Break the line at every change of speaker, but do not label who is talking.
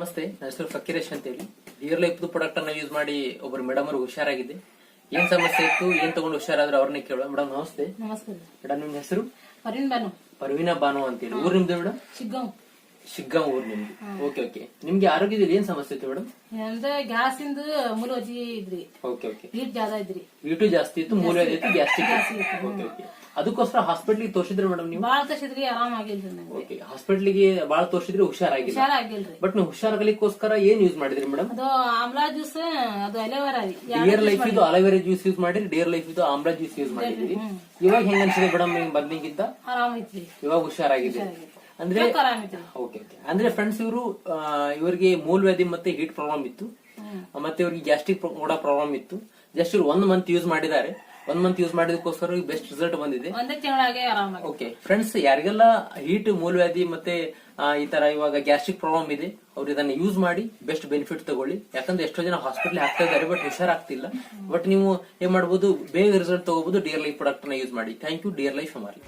ನಮಸ್ತೆ ನನ್ನ ಹೆಸರು ಫಕೀರೇಶ್ ಅಂತ ಹೇಳಿ ಡಿಯರ್ ಲೈಫ್ ಪ್ರಾಡಕ್ಟ್ ಅನ್ನ ಯೂಸ್ ಮಾಡಿ ಒಬ್ಬರು ಮೇಡಮ್ ಅವರು ಹುಷಾರಾಗಿದೆ ಏನ್ ಸಮಸ್ಯೆ ಇತ್ತು ಏನ್ ತಗೊಂಡು ಹುಷಾರಾದ್ರೆ ಅವ್ರನ್ನೇ ಕೇಳುವ. ಮೇಡಮ್ ನಮಸ್ತೆ.
ನಮಸ್ಕಾರ
ಮೇಡಮ್ ನಿಮ್ ಹೆಸರು?
ಪರ್ವಿನ್ ಬಾನು.
ಪರ್ವಿನ ಬಾನು ಅಂತ ಹೇಳಿ ಊರ್ ನಿಮ್ದು ಮೇಡಮ್
ಶಿಗ್ಗಾಂವ್.
ಶಿಗ್ಗಾಂ ಊರ್ ನಿಮ್ದು ಓಕೆ ಓಕೆ. ನಿಮ್ಗೆ ಆರೋಗ್ಯದಲ್ಲಿ ಏನ್ ಸಮಸ್ಯೆ ಇತ್ತು ಮೇಡಮ್?
ಅಂದ್ರೆ ಗ್ಯಾಸ್ ಇಂದ ಮೂಲವಜಿ ಇದ್ರಿ.
Okay okay.
ಹೀಟ್ ಜಾದ ಇದ್ರಿ.
ವಿಟು ಜಾಸ್ತಿ ಇತ್ತು ಮೂಲ ಇತ್ತು. ಗ್ಯಾಸ್ಟ್ರಿಕ್. Okay okay. ಅದಕ್ಕೋಸ್ಕರ ಹಾಸ್ಪಿಟ್ಲಿಗೆ ತೋರಿಸಿದ್ರಿ ಮೇಡಮ್ ನೀವು?
ಬಾಳ ತೋರಿಸಿದ್ರಿ ಆರಾಮ ಆಗಿಲ್ರಿ ನಂಗೆ
ಓಕೆ ಹಾಸ್ಪಿಟ್ಲಿಗೆ ಬಾಳ ತೋರಿಸಿದ್ರೆ ಹುಷಾರಾಗಿಲ್ಲ.
ಹುಷಾರ ಆಗಿಲ್ರಿ
ಬಟ್ ನೀವು ಹುಷಾರಾಗಲಿಕ್ಕೋಸ್ಕರ ಏನ್ ಯೂಸ್ ಮಾಡಿದ್ರಿ ಮೇಡಮ್?
ಅದು ಆಮ್ಲಾ ಜ್ಯೂಸ್ ಅದು ಅಲೆವರ ರೀ.
ಡಿಯರ್ ಲೈಫ್ ಇದು ಅಲೋವೆರಾ ಜ್ಯೂಸ್ ಯೂಸ್ ಮಾಡಿರಿ ಡಿಯರ್ ಲೈಫ್ ಇದು ಆಮ್ಲಾ ಜ್ಯೂಸ್ ಯೂಸ್ ಮಾಡಿದ್ರಿ. ಇವಾಗ ಹೆಂಗ ಅನ್ಸಿದೆ ಮೇಡಮ್ ಮೊದ್ಲಿಗಿಂತ
ಆರಾಮ ಐತ್ರಿ
ಇವಾಗ ಹುಷಾರಾಗಿದೆ. ಅಂದ್ರೆ ಓಕೆ ಓಕೆ ಅಂದ್ರೆ ಫ್ರೆಂಡ್ಸ್ ಇವರು ಇವರಿಗೆ ಮೂಲವ್ಯಾಧಿ ಮತ್ತೆ ಹೀಟ್ ಪ್ರಾಬ್ಲಮ್ ಇತ್ತು. ಮತ್ತೆ ಇವರಿಗೆ ಗ್ಯಾಸ್ಟ್ರಿಕ್ ಕೂಡ ಪ್ರಾಬ್ಲಮ್ ಇತ್ತು. ಜಸ್ಟ್ ಇವ್ರು ಒಂದ್ ಮಂತ್ ಯೂಸ್ ಮಾಡಿದ್ದಾರೆ. ಒಂದ್ ಮಂತ್ ಯೂಸ್ ಮಾಡಿದಕ್ಕೋಸ್ಕರ ಬೆಸ್ಟ್ ರಿಸಲ್ಟ್ ಬಂದಿದೆ. ಓಕೆ ಫ್ರೆಂಡ್ಸ್ ಯಾರಿಗೆಲ್ಲ ಹೀಟ್ ಮೂಲವ್ಯಾಧಿ ಮತ್ತೆ ಈ ತರ ಇವಾಗ ಗ್ಯಾಸ್ಟ್ರಿಕ್ ಪ್ರಾಬ್ಲಮ್ ಇದೆ ಅವ್ರು ಇದನ್ನ ಯೂಸ್ ಮಾಡಿ ಬೆಸ್ಟ್ ಬೆನಿಫಿಟ್ ತಗೊಳ್ಳಿ. ಯಾಕಂದ್ರೆ ಎಷ್ಟೋ ಜನ ಹಾಸ್ಪಿಟಲ್ ಹಾಕ್ತಾ ಇದ್ದಾರೆ ಬಟ್ ಹುಷಾರಾಗ್ತಿಲ್ಲ. ಬಟ್ ನೀವು ಏನ್ ಮಾಡಬಹುದು ಬೇಗ ರಿಸಲ್ಟ್ ತಗೋಬಹುದು ಡಿಯರ್ ಲೈಫ್ ಪ್ರಾಡಕ್ಟ್ನ ಯೂಸ್ ಮಾಡಿ. Thank you dear life ಅಮಾರಿ